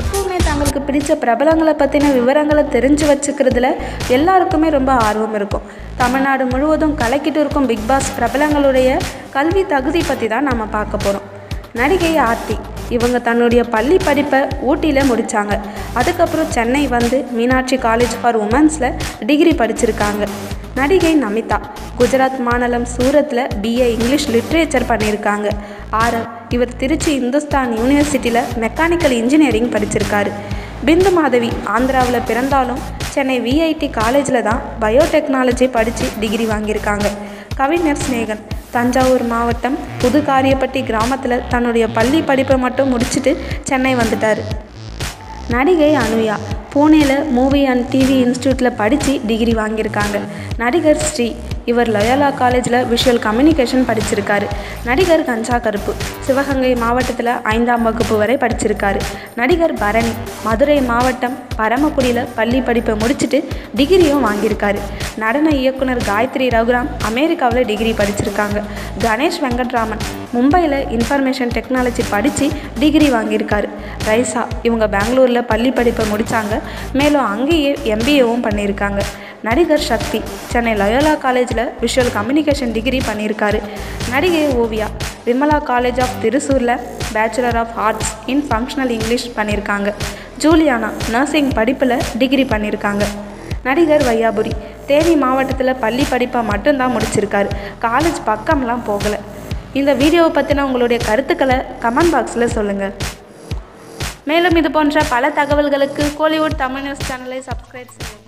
எப்பவுமே தங்களுக்கு பிடிச்ச பிரபலங்களை பற்றின விவரங்களை தெரிஞ்சு வச்சுக்கிறதுல எல்லாருக்குமே ரொம்ப ஆர்வம் இருக்கும். தமிழ்நாடு முழுவதும் கலக்கிட்டு இருக்கும் பிக் பாஸ் பிரபலங்களுடைய கல்வி தகுதி பற்றி தான் நம்ம பார்க்க போகிறோம் நடிகை ஆர்த்தி இவங்க தன்னுடைய பள்ளி படிப்பை ஊட்டியில் முடித்தாங்க அதுக்கப்புறம் சென்னை வந்து மீனாட்சி காலேஜ் ஃபார் உமன்ஸில் டிகிரி படிச்சிருக்காங்க. நடிகை நமிதா குஜராத் மாநிலம் சூரத்தில் பிஏ இங்கிலீஷ் லிட்ரேச்சர் பண்ணியிருக்காங்க. ஆரவ் இவர் திருச்சி இந்துஸ்தான் யூனிவர்சிட்டியில் மெக்கானிக்கல் இன்ஜினியரிங் படிச்சிருக்காரு. பிந்து மாதவி ஆந்திராவில் பிறந்தாலும் சென்னை விஐடி காலேஜில் தான் பயோடெக்னாலஜி படித்து டிகிரி வாங்கியிருக்காங்க. கவிஞர் ஸ்நேகன் தஞ்சாவூர் மாவட்டம் புதுகாரியப்பட்டி கிராமத்தில் தன்னுடைய பள்ளி படிப்பை மட்டும் முடிச்சுட்டு சென்னை வந்துட்டார். நடிகை அனுயா பூனேல மூவி அண்ட் டிவி இன்ஸ்டியூட்டில் படித்து டிகிரி வாங்கியிருக்காங்க. நடிகர் ஸ்ரீ இவர் லயோலா காலேஜில் விஷுவல் கம்யூனிகேஷன் படிச்சிருக்காரு. நடிகர் கஞ்சா கருப்பு சிவகங்கை மாவட்டத்தில் ஐந்தாம் வகுப்பு வரை படிச்சிருக்காரு. நடிகர் பரணி மதுரை மாவட்டம் பரமக்குடியில் பள்ளி படிப்பை முடிச்சுட்டு டிகிரியும் வாங்கியிருக்காரு. நடன இயக்குனர் காயத்ரி ரகுராம் அமெரிக்காவில் டிகிரி படிச்சிருக்காங்க. கணேஷ் வெங்கட்ராமன் மும்பையில் இன்ஃபர்மேஷன் டெக்னாலஜி படித்து டிகிரி வாங்கியிருக்காரு. ரைசா இவங்க பெங்களூரில் பள்ளி படிப்பை முடித்தாங்க மேலும் அங்கேயே எம்பிஏவும் பண்ணியிருக்காங்க. நடிகர் சக்தி சென்னை லயோலா காலேஜில் விஷுவல் கம்யூனிகேஷன் டிகிரி பண்ணியிருக்காரு. நடிகை Oviya Vimala college of திருசூரில் bachelor of arts in functional English பண்ணியிருக்காங்க. ஜூலியானா நர்சிங் படிப்பில் டிகிரி பண்ணியிருக்காங்க. நடிகர் வையாபுரி தேனி மாவட்டத்தில் பள்ளி படிப்பை மட்டும்தான் முடிச்சிருக்காரு. காலேஜ் பக்கம்லாம் போகலை. இந்த வீடியோவை பற்றின உங்களுடைய கருத்துக்களை கமெண்ட் பாக்ஸில் சொல்லுங்கள் மேலும் இது போன்ற பல தகவல்களுக்கு கோலிவுட் தமிழ் நியூஸ் சேனலை சப்ஸ்கிரைப் செய்யுங்கள்